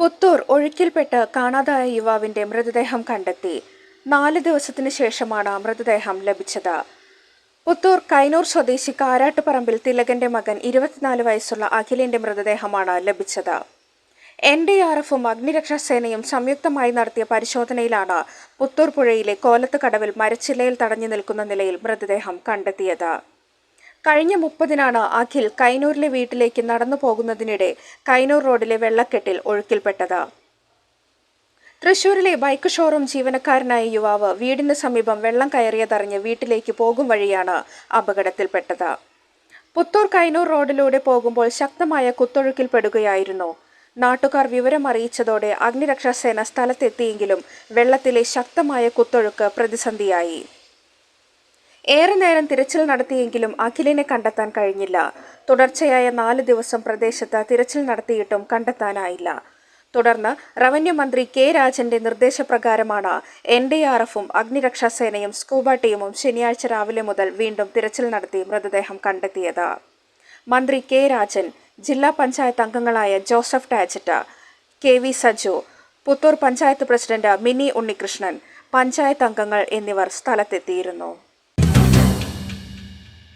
പുത്തൂർ ഒഴുക്കിൽപ്പെട്ട് കാണാതായ യുവാവിന്റെ മൃതദേഹം കണ്ടെത്തി. നാല് ദിവസത്തിന് ശേഷമാണ് മൃതദേഹം ലഭിച്ചത്. പുത്തൂർ കൈനൂർ സ്വദേശി കാരാട്ടുപറമ്പിൽ തിലകന്റെ മകൻ ഇരുപത്തിനാല് വയസ്സുള്ള അഖിലിന്റെ മൃതദേഹമാണ് ലഭിച്ചത്. എൻ ഡി ആർ എഫും അഗ്നിരക്ഷാസേനയും സംയുക്തമായി നടത്തിയ പരിശോധനയിലാണ് പുത്തൂർ പുഴയിലെ കോലത്ത് കടവിൽ മരച്ചില്ലയിൽ തടഞ്ഞു നിൽക്കുന്ന നിലയിൽ മൃതദേഹം കണ്ടെത്തിയത്. കഴിഞ്ഞ മുപ്പതിനാണ് അഖിൽ കൈനൂരിലെ വീട്ടിലേക്ക് നടന്നു പോകുന്നതിനിടെ കൈനൂർ റോഡിലെ വെള്ളക്കെട്ടിൽ ഒഴുക്കിൽപ്പെട്ടത്. തൃശൂരിലെ ബൈക്ക് ഷോറൂം ജീവനക്കാരനായ യുവാവ് വീടിന് സമീപം വെള്ളം കയറിയതറിഞ്ഞ് വീട്ടിലേക്ക് പോകും വഴിയാണ് അപകടത്തിൽപ്പെട്ടത്. പുത്തൂർ കൈനൂർ റോഡിലൂടെ പോകുമ്പോൾ ശക്തമായ കുത്തൊഴുക്കിൽപ്പെടുകയായിരുന്നു. നാട്ടുകാർ വിവരം അറിയിച്ചതോടെ അഗ്നിരക്ഷാസേന സ്ഥലത്തെത്തിയെങ്കിലും വെള്ളത്തിലെ ശക്തമായ കുത്തൊഴുക്ക് പ്രതിസന്ധിയായി. ഏറെ നേരം തിരച്ചിൽ നടത്തിയെങ്കിലും അഖിലിനെ കണ്ടെത്താൻ കഴിഞ്ഞില്ല. തുടർച്ചയായ നാല് ദിവസം പ്രദേശത്ത് തിരച്ചിൽ നടത്തിയിട്ടും കണ്ടെത്താനായില്ല. തുടർന്ന് റവന്യൂ മന്ത്രി കെ രാജന്റെ നിർദ്ദേശപ്രകാരമാണ് എൻ ഡി ആർ എഫും അഗ്നിരക്ഷാസേനയും സ്കൂബ ടീമും ശനിയാഴ്ച രാവിലെ മുതൽ വീണ്ടും തിരച്ചിൽ നടത്തി മൃതദേഹം കണ്ടെത്തിയത്. മന്ത്രി കെ രാജൻ ജില്ലാ പഞ്ചായത്ത് അംഗങ്ങളായ Joseph Tajet K V Saju Puthur panchayat president Mini Unnikrishnan panchayat അംഗങ്ങൾ എന്നിവർ സ്ഥലത്തെത്തിയിരുന്നു.